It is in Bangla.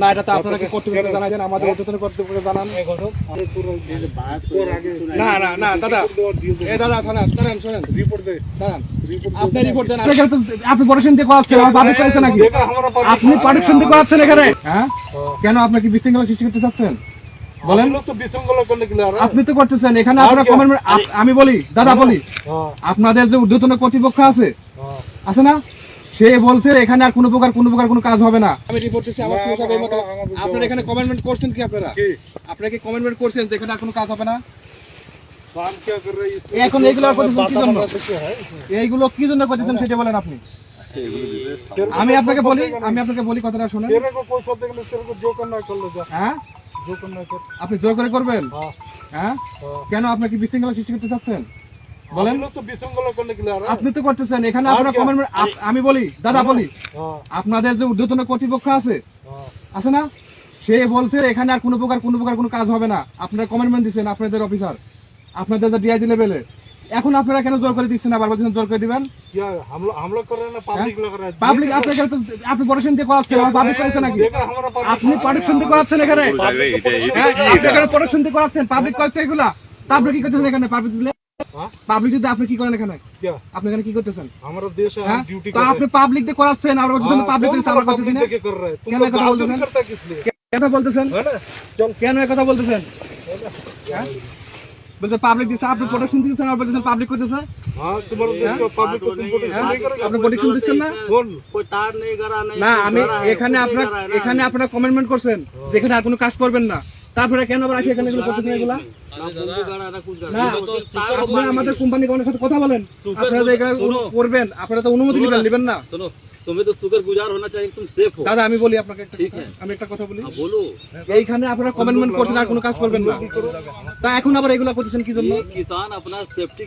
না এটা তো আপনারা কি কর্তৃপক্ষকে জানাবেন আমাদের উদ্যোতন কর্তৃপক্ষকে জানান। না না না দাদা। এ দাদা শোনেন শোনেন। রিপোর্ট দে। দাঁড়ান। আপনি রিপোর্ট দেন তো আপনি পারমিশন দিয়ে করাচ্ছেন আমার পাবলিক করেছে নাকি? আপনি পারমিশন দিয়ে করাচ্ছেন এখানে? হ্যাঁ? কেন আপনি কি বিশৃঙ্খলা সৃষ্টি করতে চাচ্ছেন? বলেন। আপনি তো করতেছেন এখানে কমেন্ট আমি বলি দাদা বলি হ্যাঁ। আপনাদের যে ঊর্ধ্বতন কর্তৃপক্ষ আছে হ্যাঁ। আছে না? সে বলছে এখানে আর কোনো প্রকার কোন প্রকার কোনো কাজ হবে না। আমি রিপোর্ট দিচ্ছি আমার সাহেব এই মত আপনারা এখানে কমেন্টমেন্ট করছেন কি আপনারা? আপনারা কি কমেন্টমেন্ট করছেন যে এখানে আর কোনো কাজ হবে না? এখন এইগুলো এইগুলো কি জন্য করতেছেন সেটা বলেন আপনি। আমি আপনাকে বলি আমি আপনাকে বলি কথাটা শুনে হ্যাঁ? আপনি জোর করে করবেন? হ্যাঁ? হ্যাঁ। কেন আপনাকে বিশৃঙ্খলা সৃষ্টি করতে চাচ্ছেন? আপনি তো করতেছেন এখানে মানে আমি বলি দাদা বলি আপনাদের যে ঊর্ধ্বতন কর্তৃপক্ষ আছে আছে না? সে বলছে এখানে আর কোনো প্রকার কোনো প্রকার কোনো কাজ হবে না। আপনারা কমেন্টমেন্ট দিচ্ছেন আপনাদের অফিসার আপনাদের ডিআইজি লেভেলে এখন আপনারা কেন জোর করে দিচ্ছেন আবার বলছেন জোর করে দিবেন? হ্যাঁ? আপনি করাচ্ছেন আপনি করাচ্ছেন এখানে? হ্যাঁ, করাচ্ছেন? পাবলিক কি এখানে? পাবলিক দিলে এখানে? আপনার এখানে আপনারা কমেন্টমেন্ট করছেন যেখানে আর কোনো কাজ করবেন না। তারপরে কেন আবার আসে এখানে করতেছেন এগুলা আমাদের কোম্পানি কনের সাথে কথা বলেন আপনারা যে করবেন আপনারা তো অনুমতি নেবেন নেবেন না তুমি তো গুজার চাই দাদা আমি বলি আপনাকে একটা আমি একটা কথা বলি এইখানে আপনারা কমেন্টমেন্ট করছেন আর কোনো কাজ করবেন না তা এখন আবার এগুলা করতেছেন কি জন্য কিষান আপনার সেফটি